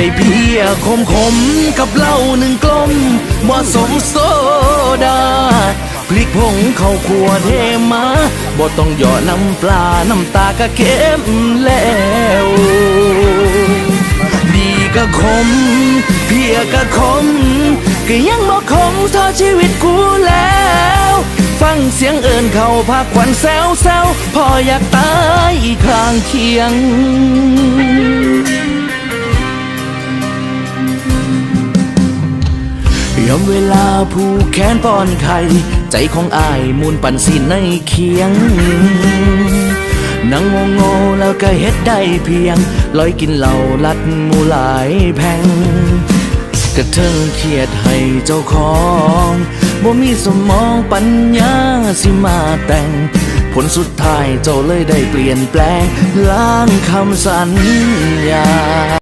ได้เพียคมขมกับเหล้าหนึ่งกลมเหมาะสมโซดาพริกผงเข้าขัวเทมาบ่ต้องหยอน้ำปลา น้ำตากะเค็มแล้วดีก็ขม เพียก็ขมก็ยังบ่ขมเท่าชีวิตกูแล้ว ฟังเสียงเอินเขาพาควันแซวแซวพออยากตายข้างเคียง ยอมเวลาผู้แขนป้อนไข่ใจของอายมูลปั่นสินในเคียงนั่งงงแล้วก็เฮ็ดได้เพียงลอยกินเหล้าลัดมูหลายแพงกระเทิงเครียดให้เจ้าของบ่มีสมองปัญญาสิมาแต่ง ผลสุดท้ายเจ้าเลยได้เปลี่ยนแปลง ล้างคำสัญญา